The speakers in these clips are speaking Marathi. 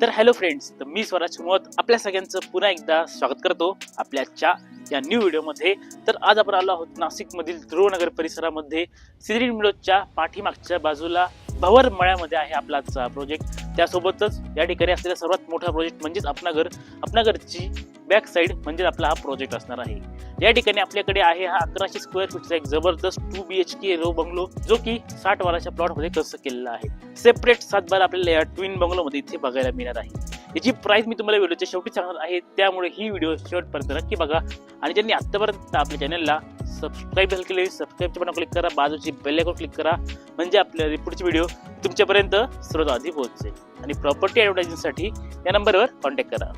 तर हॅलो फ्रेंड्स तर मी स्वराज मत आपल्या सगळ्यांचं पुन्हा एकदा स्वागत करतो आपल्याच्या या न्यू व्हिडिओमध्ये तर आज आपण आलो आहोत नाशिकमधील ध्रुवनगर परिसरामध्ये. सिद्री मिळोच्या पाठीमागच्या बाजूला भवर मळ्यामध्ये आहे आपला प्रोजेक्ट त्यासोबतच या ठिकाणी असलेला सर्वात मोठा प्रोजेक्ट म्हणजेच आपणागर आपणागरची बॅक साईड म्हणजेच आपला हा प्रोजेक्ट असणार आहे. या ठिकाणी आपल्याकडे आहे हा अकराशे स्क्वेअर फूटचा एक जबरदस्त two B H K row bungalow जो की साठ वाराच्या प्लॉटमध्ये कसं केलेला आहे. सेपरेट सात बार आपल्याला या ट्विन बंगलोमध्ये इथे बघायला मिळणार आहे. याची प्राइस मी तुम्हाला व्हिडिओच्या शेवटी सांगणार आहे त्यामुळे ही व्हिडिओ शेवटपर्यंत नक्की बघा. आणि ज्यांनी आत्तापर्यंत आपल्या चॅनलला सबस्क्राईब झालं केले सबस्क्राईबच्या बटन क्लिक करा बाजूची बेल आयकॉन क्लिक करा म्हणजे आपल्या पुढचे व्हिडिओ तुमच्यापर्यंत सर्वात आधी पोहोचेल. आणि प्रॉपर्टी ॲडव्हर्टायझिंगसाठी या नंबरवर कॉन्टॅक्ट करा.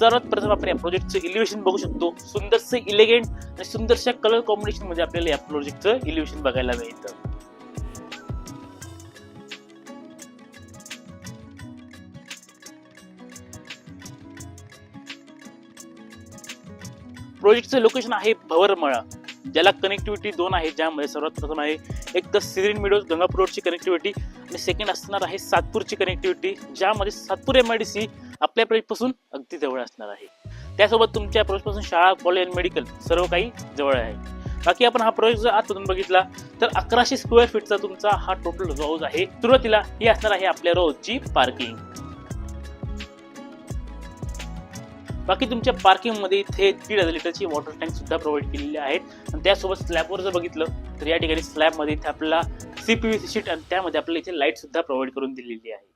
सर्वात प्रथम आपण या प्रोजेक्टचं इलिव्हेशन बघू शकतो. सुंदरसे इलेगेंट आणि सुंदरशा कलर कॉम्बिनेशनमध्ये आपल्याला या प्रोजेक्टचं इलिव्हेशन बघायला मिळतं. प्रोजेक्टचं लोकेशन आहे भवरमळा. ज्याला कनेक्टिव्हिटी दोन आहे ज्यामध्ये सर्वात प्रथम आहे एक तर सिरीन मिडोज गंगापूर रोडची कनेक्टिव्हिटी आणि सेकंड असणार आहे सातपूरची कनेक्टिव्हिटी ज्यामध्ये Satpur M I D C आपल्या प्रोजेक्टपासून अगदी जवळ असणार आहे. त्यासोबत तुमच्या प्रोजेक्टपासून शाळा कॉलेज आणि मेडिकल सर्व काही जवळ आहे. बाकी आपण हा प्रोजेक्ट जर आतमधून बघितला तर अकराशे स्क्वेअर फीटचा तुमचा हा टोटल रोज आहे सुरुवातीला ही असणार आहे आपल्या रोजची पार्किंग बाकी तुमच्या पार्किंगमध्ये इथे दीड हजार लिटरची वॉटर टँक सुद्धा प्रोव्हाइड केलेली आहेत. आणि त्यासोबत स्लॅबवर जर बघितलं तर या ठिकाणी स्लॅबमध्ये इथे आपल्याला सी शीट आणि त्यामध्ये आपल्याला इथे लाइट सुद्धा प्रोव्हाइड करून दिलेली आहे.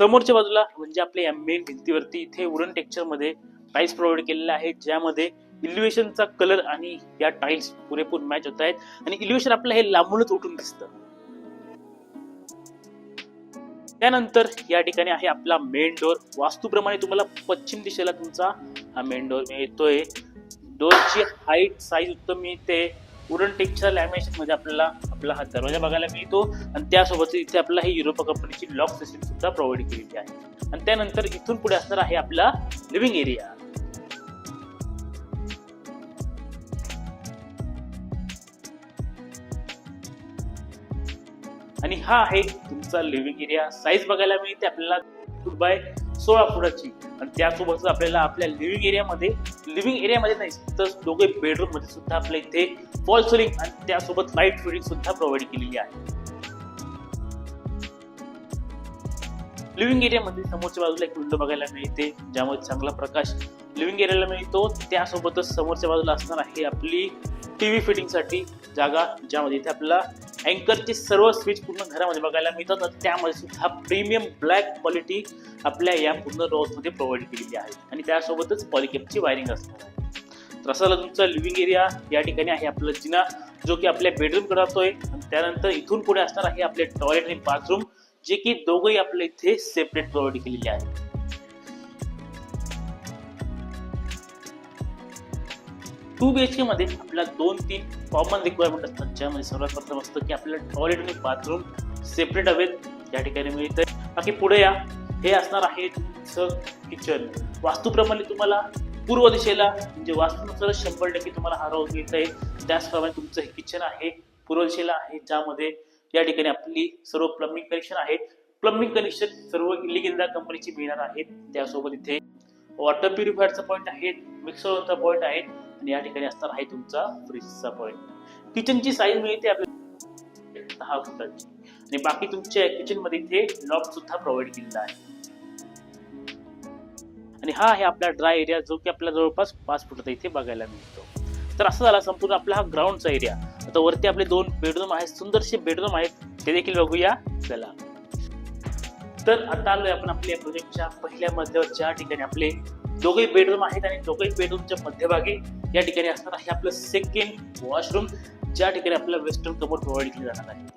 समोरच्या बाजूला म्हणजे आपल्या या मेन भिंतीवरती इथे वुडन टेक्स्चरमध्ये टाईल्स प्रोव्हाइड केलेले आहेत ज्यामध्ये इल्युएशनचा कलर आणि या टाईल्स पुरेपूर मॅच होत आहेत. आणि इल्युएशन आपलं हे लांबूनच उठून दिसतं. त्यानंतर या ठिकाणी आहे आपला मेन डोर वास्तूप्रमाणे तुम्हाला पश्चिम दिशेला तुमचा हा मेन डोर मिळतोय. डोरची हाईट साईज उत्तम मिळते. वुडन टेक्स्चर लॅमिनेशनमध्ये आपल्याला आपला हा दरवाजा बघायला मिळतो. आणि त्यासोबत इथे आपला ही युरोपा कंपनीची लॉक सिस्टीम सुद्धा प्रोव्हाइड केलेली आहे. आणि त्यानंतर इथून पुढे असणार आहे आपला लिव्हिंग एरिया आणि हा आहे तुमचा लिव्हिंग एरिया साईज बघायला मिळते आपल्याला. फूट बाय सोळा फुटाची आणि त्यासोबतच आपल्याला आपल्या लिव्हिंग एरियामध्ये लिव्हिंग एरियामध्ये नाही तर दोघे बेडरूममध्ये सुद्धा आपल्या इथे फॉल सिलिंग आणि त्यासोबत लाइट फिटिंग सुद्धा प्रोव्हाइड केलेली आहे. लिव्हिंग एरियामध्ये समोरच्या बाजूला एक विंडो बघायला मिळते ज्यामध्ये चांगला प्रकाश लिव्हिंग एरियाला मिळतो. त्यासोबतच समोरच्या बाजूला असणार आहे आपली टीव्ही फिटिंगसाठी जागा ज्यामध्ये इथे आपल्याला अँकरचे सर्व स्विच पूर्ण घरामध्ये बघायला मिळतात त्यामध्ये सुद्धा प्रीमियम ब्लॅक क्वालिटी आपल्या या पूर्ण रोजमध्ये प्रोव्हाइड केलेली आहे. आणि त्यासोबतच पॉलिकेपची वायरिंग असणार आहे. तर असा तुमचा लिव्हिंग एरिया या ठिकाणी आहे आपला जिना जो की आपल्या बेडरूमकडे असतोय त्यानंतर इथून पुढे असणार आहे आपले टॉयलेट आणि बाथरूम जे की दोघंही आपल्या इथे सेपरेट प्रोव्हाइड केलेले आहे. टू बी एच के मध्ये आपल्याला दोन तीन कॉमन रिक्वायरमेंट असतात ज्यामध्ये सर्वात प्रथम असतं की आपल्याला टॉयलेट आणि बाथरूम सेपरेट हवेत. या ठिकाणी मिळतं बाकी पुढे या. हे असणार आहे तुमचं किचन वास्तूप्रमाणे तुम्हाला पूर्व दिशेला म्हणजे वास्तूनुसार शंभर टक्के तुम्हाला हा रोज मिळत आहे त्याचप्रमाणे तुमचं हे किचन आहे पूर्व दिशेला आहे ज्यामध्ये या ठिकाणी आपली सर्व प्लंबिंग कनेक्शन आहे. प्लंबिंग कनेक्शन सर्व इलिगिंदा कंपनीची मिळणार आहेत. त्यासोबत इथे वॉटर प्युरिफायरचा पॉईंट आहे मिक्सरचा पॉईंट आहे. आणि या ठिकाणी असणार आहे तुमचा फ्रीजचा पॉईंट किचनची साईज मिळते आपल्याला दहा फुटाची. आणि बाकी तुमच्या किचनमध्ये इथे लॉक सुद्धा प्रोव्हाइड केलेला आहे. आणि हा आहे आपला ड्राय एरिया जो की आपल्याला जवळपास पाच फुटाचा इथे बघायला मिळतो. तर असं झाला संपूर्ण आपला हा ग्राउंडचा एरिया आता वरती आपले दोन बेडरूम आहेत सुंदरसे बेडरूम आहेत ते देखील बघूया चला. तर आता आलोय आपण आपल्या प्रोजेक्टच्या पहिल्या ज्या ठिकाणी. आपले दोघे बेडरूम आहेत आणि दोघेही बेडरूमच्या मध्यभागी या ठिकाणी असणार आहे आपलं सेकंड वॉशरूम ज्या ठिकाणी आपल्याला वेस्टर्न कबोर्ड प्रोव्हाइड केली जाणार आहे.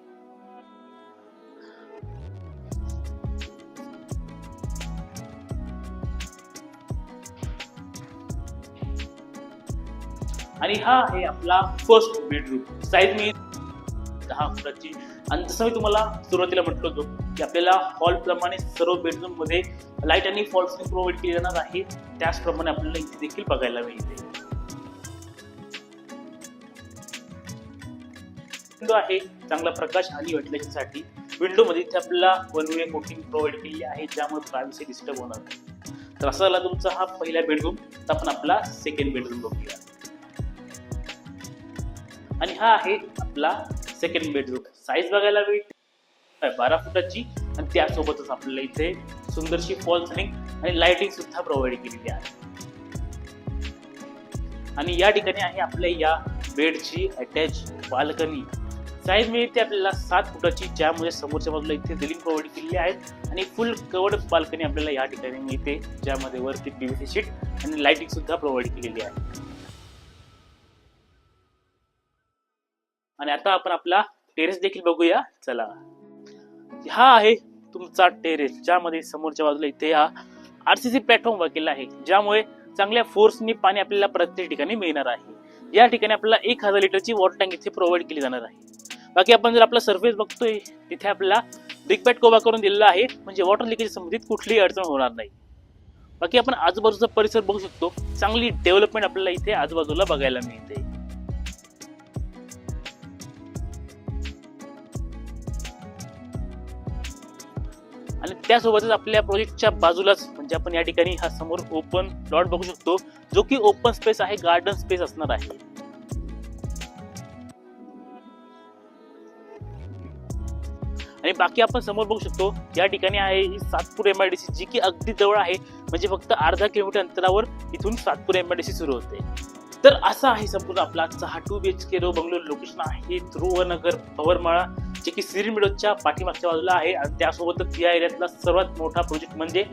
आणि हा आहे आपला फर्स्ट बेडरूम साईज मी दहा फुटाची आणि जसं मी तुम्हाला सुरुवातीला म्हटलं होतो की आपल्याला हॉल प्रमाणे सर्व बेडरूममध्ये लाइट आणि फॉल प्रोव्हाइड केली जाणार आहे. त्याचप्रमाणे आपल्याला इथे देखील बघायला मिळते विंडो आहे. चांगला प्रकाश आणि व्हेंटिलेशनसाठी. विंडो मध्ये इथे आपल्याला वन वे कोटिंग प्रोव्हाइड केलेली आहे ज्यामुळे प्रायव्हसी डिस्टर्ब होणार नाही. तर असा झाला तुमचा हा पहिला बेडरूम. तर आपण आपला सेकंड बेडरूम बघूया. आणि हा आहे आपला सेकंड बेडरूम साईज बघायला वेळ बारा फुटाची. आणि त्यासोबतच आपल्याला इथे सुंदरशी फॉल सिलिंग आणि लाइटिंग सुद्धा प्रोव्हाइड केलेली आहे. आणि या ठिकाणी आहे आपल्या या बेडची अटॅच बाल्कनी साईज मिळते आपल्याला सात फुटाची ज्यामुळे समोरच्या बाजूला इथे रिलिंग प्रोव्हाइड केलेली आहेत आणि फुल कवर्ड बाल्कनी आपल्याला या ठिकाणी मिळते ज्यामध्ये वरती पीव्हीसी शीट आणि लाइटिंग सुद्धा प्रोव्हाइड केलेली आहे. आणि आता आपण आपला टेरेस देखील बघूया. चला. हा आहे तुमचा टेरेस ज्यामध्ये समोरच्या बाजूला इथे हा आरसीसी प्लॅटफॉर्म केलेला आहे ज्यामुळे चांगल्या फोर्सनी पाणी आपल्याला प्रत्येक ठिकाणी मिळणार आहे. या ठिकाणी आपल्याला एक हजार लिटरची वॉटर टँक इथे प्रोव्हाइड केली जाणार आहे. बाकी आपण जर आपला सर्फेस बघतोय तिथे आपल्याला बॅट कोबा करून दिलेला आहे म्हणजे वॉटर लिकेज संबंधित कुठलीही अडचण होणार नाही. बाकी आपण आजूबाजूचा परिसर बघू शकतो. चांगली डेव्हलपमेंट आपल्याला इथे आजूबाजूला बघायला मिळते. आणि त्यासोबतच आपल्या प्रोजेक्टच्या बाजूलाच म्हणजे आपण या ठिकाणी हा समोर ओपन प्लॉट बघू शकतो जो की ओपन स्पेस आहे गार्डन स्पेस असणार आहे. आणि बाकी आपण समोर बघू शकतो या ठिकाणी आहे ही Satpur M I D C जी की अगदी जवळ आहे. म्हणजे फक्त अर्धा किलोमीटर अंतरावर इथून Satpur M I D C सुरू होते. तर असा आहे संपूर्ण आपला आजचा हा two B H K row bungalow location आहे. ध्रुवनगर पवरमाळा जे की सिरीमिडोच्या पाठीमागच्या बाजूला आहे. आणि त्यासोबतच या एरियातला सर्वात मोठा प्रोजेक्ट म्हणजे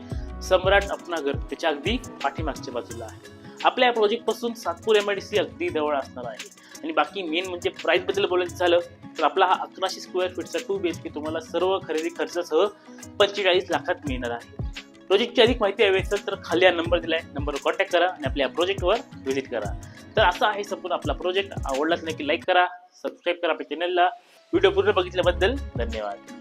सम्राट अपनागर त्याच्या अगदी पाठीमागच्या बाजूला आहे. आपल्या या Satpur M I D C अगदी जवळ असणार आहे. आणि बाकी मेन म्हणजे प्राईजबद्दल बोलायचं झालं तर आपला हा अकराशे स्क्वेअर फीटचा टू बी एच के तुम्हाला सर्व खरेदी खर्चासह पंचेचाळीस लाखात मिळणार आहे. प्रोजेक्टची अधिक माहिती हवी असेल तर खाली हा नंबर दिला आहे नंबरवर कॉन्टॅक्ट करा आणि आपल्या प्रोजेक्टवर व्हिजिट करा. तर असा आहे संपूर्ण आपला प्रोजेक्ट आवडला तर नक्की लाईक करा सबस्क्राईब करा आपल्या चॅनलला व्हिडिओ पूर्ण बघितल्याबद्दल धन्यवाद.